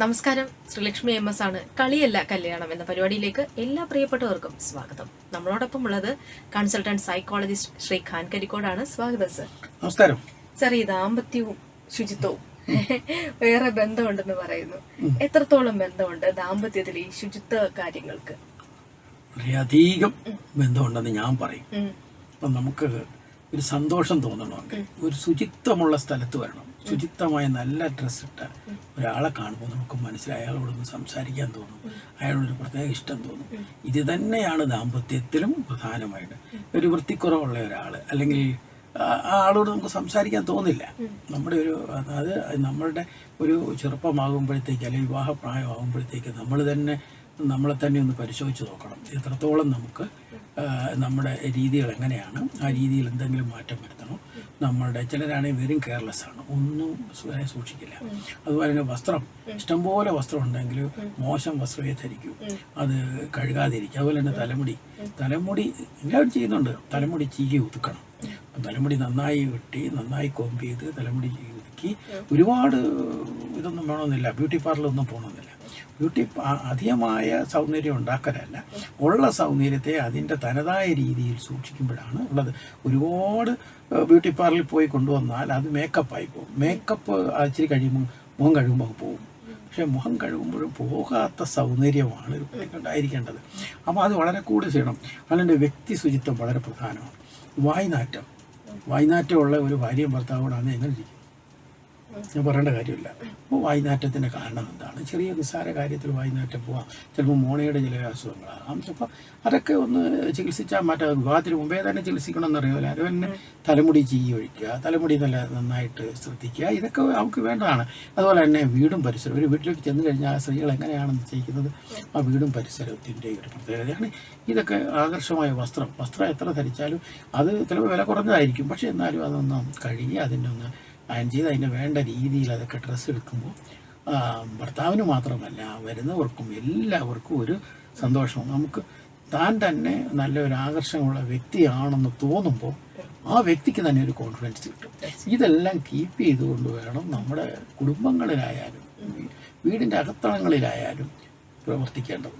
നമസ്കാരം. Sreelakshmi M S ആണ്. കളിയല്ല കല്യാണം എന്ന പരിപാടിയിലേക്ക് എല്ലാ പ്രിയപ്പെട്ടവർക്കും സ്വാഗതം. നമ്മളോടൊപ്പം ഉള്ളത് കൺസൾട്ടന്റ് സൈക്കോളജിസ്റ്റ് ശ്രീ ഖാൻ കരിക്കോടാണ്. സ്വാഗതം സർ നമസ്കാരം. സർ ഈ ദാമ്പത്യവും ശുചിത്വവും വേറെ ബന്ധമുണ്ടെന്ന് പറയുന്നു. എത്രത്തോളം ബന്ധമുണ്ട് ദാമ്പത്യത്തിൽ ഈ ശുചിത്വ കാര്യങ്ങൾക്ക്? വളരെയധികം ബന്ധമുണ്ടെന്ന് ഞാൻ പറയും. അപ്പം നമുക്ക് ഒരു സന്തോഷം തോന്നണമെങ്കിൽ ഒരു ശുചിത്വമുള്ള സ്ഥലത്ത് വരണം. ശുചിത്വമായ നല്ല ഡ്രസ്സ് ഇട്ട ഒരാളെ കാണുമ്പോൾ നമുക്ക് മനസ്സിലായി അയാളോടൊന്ന് സംസാരിക്കാൻ തോന്നും. അയാളോടൊരു പ്രത്യേക ഇഷ്ടം തോന്നും. ഇത് തന്നെയാണ് ദാമ്പത്യത്തിലും പ്രധാനമായിട്ട്. ഒരു വൃത്തിക്കുറവുള്ള ഒരാൾ അല്ലെങ്കിൽ ആ- ആ ആളോട് നമുക്ക് സംസാരിക്കാൻ തോന്നില്ല. നമ്മുടെ ഒരു അതായത് നമ്മളുടെ ഒരു ചെറുപ്പമാകുമ്പോഴത്തേക്ക് അല്ലെങ്കിൽ വിവാഹപ്രായമാകുമ്പോഴത്തേക്ക് നമ്മൾ തന്നെ നമ്മളെ തന്നെ ഒന്ന് പരിശോധിച്ച് നോക്കണം. എത്രത്തോളം നമുക്ക് നമ്മുടെ രീതികൾ എങ്ങനെയാണ് ആ രീതിയിൽ എന്തെങ്കിലും മാറ്റം വരുത്തണോ. നമ്മളുടെ ചിലരാണെങ്കിൽ വെറും കെയർലെസ് ആണ്. ഒന്നും സൂക്ഷിക്കില്ല. അതുപോലെ തന്നെ വസ്ത്രം. ഇഷ്ടംപോലെ വസ്ത്രം ഉണ്ടെങ്കിൽ മോശം വസ്ത്രമേ ധരിക്കൂ. അത് കഴുകാതിരിക്കുക. അതുപോലെ തന്നെ തലമുടി. തലമുടി എല്ലാവരും ചെയ്യുന്നുണ്ട്. തലമുടി ചീകി ഒതുക്കണം. തലമുടി നന്നായി വെട്ടി നന്നായി കോമ്പ് ചെയ്ത് തലമുടി ഒതുക്കി ഒരുപാട് ഇതൊന്നും വേണമെന്നില്ല. ബ്യൂട്ടി പാർലറൊന്നും പോകണമെന്നില്ല ബ്യൂട്ടി അധികമായ സൗന്ദര്യം ഉണ്ടാക്കലല്ല. ഉള്ള സൗന്ദര്യത്തെ അതിന്റെ തനതായ രീതിയിൽ സൂക്ഷിക്കുമ്പോഴാണ് ഉള്ളത്. ഒരുപാട് ബ്യൂട്ടി പാർലറിൽ പോയി കൊണ്ടുവന്നാൽ അത് മേക്കപ്പായി പോകും. മേക്കപ്പ് ഇച്ചിരി കഴിയുമ്പോൾ മുഖം കഴിയുമ്പോൾ പോകും. പക്ഷേ മുഖം കഴുകുമ്പോഴും പോകാത്ത സൗന്ദര്യമാണ് ഒരു കുട്ടിക്കുണ്ടായിരിക്കേണ്ടത് അപ്പോൾ അത് വളരെ കൂടുതൽ ചെയ്യണം. അതുകൊണ്ട് വ്യക്തി ശുചിത്വം വളരെ പ്രധാനമാണ്. വായ്നാറ്റം. വായ്നാറ്റമുള്ള ഒരു ഭാര്യയും ഭർത്താവോടാണ് എങ്ങനെ ഇരിക്കും? ഞാൻ പറയേണ്ട കാര്യമില്ല. അപ്പോൾ വായ്നാറ്റത്തിന്റെ കാരണം എന്താണ്? ചെറിയ നിസ്സാര കാര്യത്തിൽ വായ്നാറ്റം പോവാം. ചിലപ്പോൾ മോണയുടെ ചില അസുഖങ്ങളാകാം. ചിലപ്പോൾ അതൊക്കെ ഒന്ന് ചികിത്സിച്ചാൽ മാറ്റാം വിവാഹത്തിന് മുമ്പേ തന്നെ ചികിത്സിക്കണമെന്ന് അറിയില്ല അത് തന്നെ തലമുടി ചീ ഒഴിക്കുക തലമുടി നല്ല നന്നായിട്ട് ശ്രദ്ധിക്കുക ഇതൊക്കെ നമുക്ക് വേണ്ടതാണ്. അതുപോലെ തന്നെ വീടും പരിസരവും. ഒരു വീട്ടിലേക്ക് ചെന്ന് കഴിഞ്ഞാൽ ആ സ്ത്രീകൾ എങ്ങനെയാണ് നിശ്ചയിക്കുന്നത്? ആ വീടും പരിസരത്തിന്റെ ഒരു പ്രത്യേകതയാണ്. ഇതൊക്കെ ആകർഷമായ വസ്ത്രം. വസ്ത്രം എത്ര ധരിച്ചാലും അത് ചിലപ്പോൾ വില കുറഞ്ഞതായിരിക്കും. പക്ഷേ എന്നാലും അതൊന്ന് കഴുകി അതിന്റെ ഒന്ന് അയൺ ചെയ്ത് അതിന് വേണ്ട രീതിയിൽ അതൊക്കെ ഡ്രസ്സ് എടുക്കുമ്പോൾ ഭർത്താവിന് മാത്രമല്ല വരുന്നവർക്കും എല്ലാവർക്കും ഒരു സന്തോഷം. നമുക്ക് താൻ തന്നെ നല്ലൊരു ആകർഷണമുള്ള വ്യക്തിയാണെന്ന് തോന്നുമ്പോൾ ആ വ്യക്തിക്ക് തന്നെ ഒരു കോൺഫിഡൻസ് കിട്ടും. ഇതെല്ലാം കീപ്പ് ചെയ്തുകൊണ്ട് വേണം നമ്മുടെ കുടുംബങ്ങളിലായാലും വീടിന്റെ അകത്തളങ്ങളിലായാലും പ്രവർത്തിക്കേണ്ടത്.